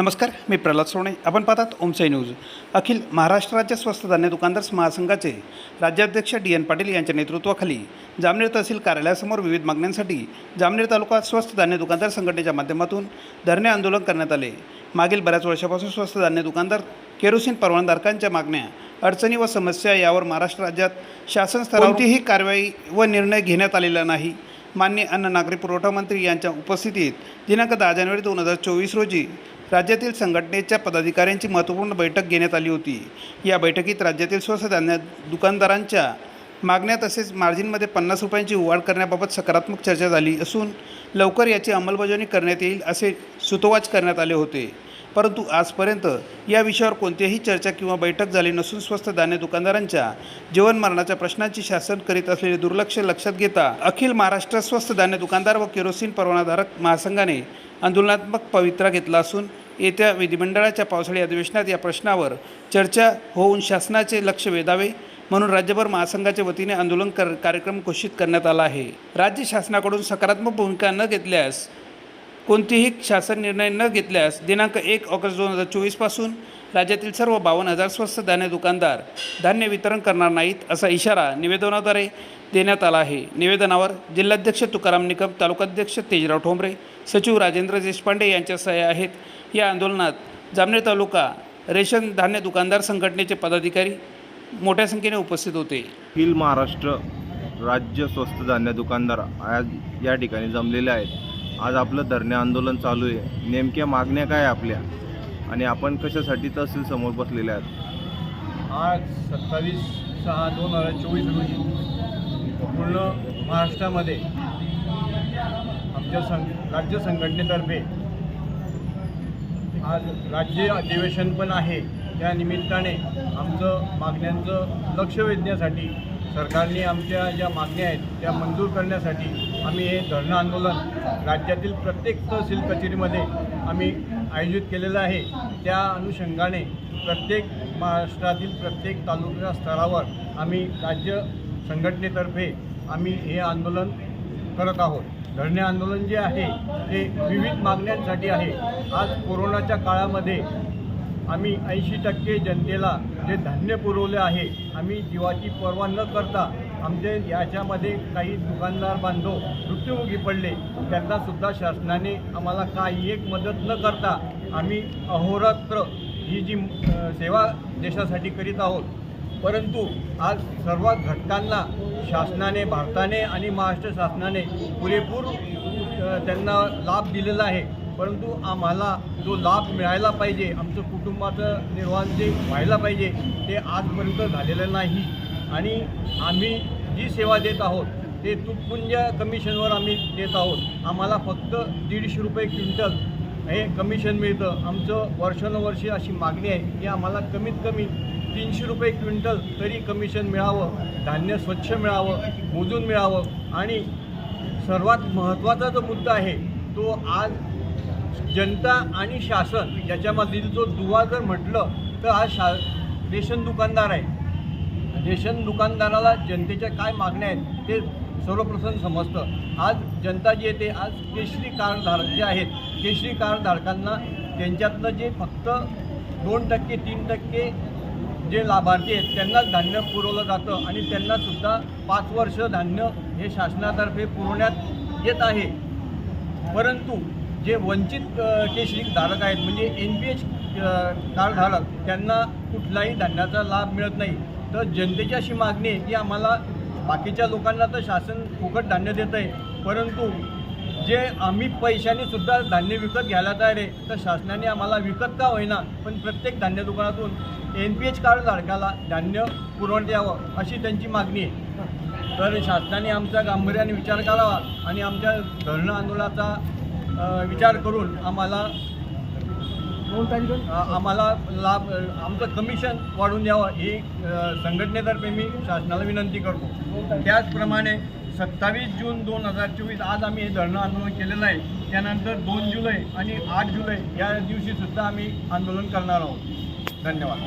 नमस्कार मी प्रल्हाद सोने. आपण पाहतात ओमसाई न्यूज. अखिल महाराष्ट्र राज्य स्वस्त धान्य दुकानदार महासंघाचे राज्याध्यक्ष डी एन पाटील यांच्या नेतृत्वाखाली जामनेर तहसील कार्यालयासमोर विविध मागण्यांसाठी जामनेर तालुका स्वस्त धान्य दुकानदार संघटनेच्या माध्यमातून धरणे आंदोलन करण्यात आले. मागील बऱ्याच वर्षापासून स्वस्त धान्य दुकानदार केरोसिन परवानधारकांच्या मागण्या अडचणी व समस्या यावर महाराष्ट्र राज्यात शासन स्तरावर कोणतीही कारवाई व निर्णय घेण्यात आलेला नाही. मान्य अन्न नागरी पुरवठा मंत्री यांच्या उपस्थितीत दिनांक दहा जानेवारी दोन हजार चोवीस रोजी राज्यातील संघटनेच्या पदाधिकाऱ्यांची महत्त्वपूर्ण बैठक घेण्यात आली होती. या बैठकीत राज्यातील स्वस्त धान्य दुकानदारांच्या मागण्या तसेच मार्जिनमध्ये पन्नास रुपयांची वाढ करण्याबाबत सकारात्मक चर्चा झाली असून लवकर याची अंमलबजावणी करण्यात येईल असे सुतोवाच करण्यात आले होते. परंतु आजपर्यंत या विषयावर कोणतीही चर्चा किंवा बैठक झाली नसून स्वस्त धान्य दुकानदारांच्या जीवनमरणाच्या प्रश्नांची शासन करीत असलेले दुर्लक्ष लक्षात घेता अखिल महाराष्ट्र स्वस्त धान्य दुकानदार व केरोसिन परवानाधारक महासंघाने आंदोलनात्मक पवित्रा घेतला असून येत्या विधिमंडळाच्या पावसाळी अधिवेशनात या प्रश्नावर चर्चा होऊन शासनाचे लक्ष वेधावे म्हणून राज्यभर महासंघाच्या वतीने आंदोलन कर कार्यक्रम घोषित करण्यात आला आहे. राज्य शासनाकडून सकारात्मक भूमिका न घेतल्यास कोणतीही शासन निर्णय न घेतल्यास दिनांक एक ऑगस्ट दोन हजार चोवीसपासून राज्यातील सर्व बावन्न हजार स्वस्त धान्य दुकानदार धान्य वितरण करणार नाहीत असा इशारा निवेदनाद्वारे देण्यात आला आहे. निवेदनावर जिल्हाध्यक्ष तुकाराम निकम तालुकाध्यक्ष तेजराव ठोंबरे सचिव राजेंद्र देशपांडे यांच्या सह्या आहेत. या आंदोलनात जामनेर तालुका रेशन धान्य दुकानदार संघटनेचे पदाधिकारी मोठ्या संख्येने उपस्थित होते. अखिल महाराष्ट्र राज्य स्वस्त धान्य दुकानदार आज या ठिकाणी जमलेले आहेत. आज आपलं धरणे आंदोलन चालू आहे. नेमक्या मागण्या काय आपल्या? आणि आपण कशासाठी तहसील समोर बसलेल्या आहेत? आज सत्तावीस सहा दोन हजार चोवीस रोजी पूर्ण महाराष्ट्रामध्ये आमच्या सं राज्य संघटनेतर्फे आज राज्य अधिवेशन पण आहे. त्या निमित्ताने आमचं मागण्यांचं लक्ष वेधण्यासाठी सरकारने आमच्या ज्या मागण्या आहेत त्या मंजूर करण्यासाठी आम्ही हे धरणं आंदोलन राज्यातील प्रत्येक तहसील कचेरीमध्ये आम्ही आयोजित केलेलं आहे. त्या अनुषंगाने प्रत्येक महाराष्ट्रातील प्रत्येक तालुका स्तरावर आम्ही राज्य संघटनेतर्फे आम्ही हे आंदोलन करत आहोत. धरणे आंदोलन जे आहे ते विविध मागण्यांसाठी आहे. आज कोरोनाच्या काळामध्ये आम्ही ऐंशी टक्के जनतेला जे धान्य पुरवले आहे आम्ही जीवाची पर्वा न करता आमचे याच्यामध्ये काही दुकानदार बांधव मृत्युमुखी पडले त्यांनासुद्धा शासनाने आम्हाला काही एक मदत न करता आम्ही अहोरात्र ही जी सेवा देशासाठी करीत आहोत. परंतु आज सर्व घटकांना शासनाने भारताने आणि महाराष्ट्र शासनाने पुरेपूर त्यांना लाभ दिलेला आहे. परंतु आम्हाला जो लाभ मिळायला पाहिजे आमचं कुटुंबाचं निर्वाहन जे व्हायला पाहिजे ते आजपर्यंत झालेलं नाही. आणि आम्ही जी सेवा देत आहोत ते तुटपुंज कमिशनवर आम्ही देत आहोत. आम्हाला फक्त दीडशे रुपये क्विंटल हे कमिशन मिळतं. आमचं वर्षानुवर्षी अशी मागणी आहे की आम्हाला कमीत कमी तीनशे रुपये क्विंटल तरी कमिशन मिळावं धान्य स्वच्छ मिळावं मोजून मिळावं. आणि सर्वात महत्त्वाचा जो मुद्दा आहे तो आज जनता आणि शासन याच्यामधील जो दुवा जर म्हटलं तर आज शा रेशन दुकानदार आहे. रेशन दुकानदाराला जनतेच्या काय मागण्या आहेत ते सर्वप्रथम समजतं. आज जनता जी येते आज केशरी कार्डधारक जे आहेत केशरी कार्डधारकांना त्यांच्यातनं जे फक्त दोन टक्के तीन टक्के जे लाभार्थी आहेत त्यांनाच धान्य पुरवलं जातं आणि त्यांनासुद्धा पाच वर्ष धान्य हे शासनातर्फे पुरवण्यात येत आहे. परंतु जे वंचित केशरी धारक आहेत म्हणजे एन पी एच कार्ड धारक त्यांना कुठलाही धान्याचा लाभ मिळत नाही. तर जनतेची अशी मागणी आहे की आम्हाला बाकीच्या लोकांना तर शासन फुकट धान्य देत आहे. परंतु जे आम्ही पैशाने सुद्धा धान्य विकत घ्यायला तयार आहे तर शासनाने आम्हाला विकत का होईना पण प्रत्येक धान्य दुकानातून एन पी एच कार्ड धारकाला धान्य पुरवण्यात यावं अशी त्यांची मागणी आहे. तर शासनाने आमचा गांभीर्याने विचार करावा आणि आमच्या धरणं आंदोलनाचा विचार करून आम्हाला आम्हाला लाभ आमचं कमिशन वाढवून द्यावं ही संघटनेतर्फे मी शासनाला विनंती करतो. त्याचप्रमाणे सत्तावीस जून दोन हजार चोवीस आज आम्ही हे धरणं आंदोलन केलेलं आहे. त्यानंतर दोन जुलै आणि आठ जुलै या दिवशीसुद्धा आम्ही आंदोलन करणार आहोत. धन्यवाद.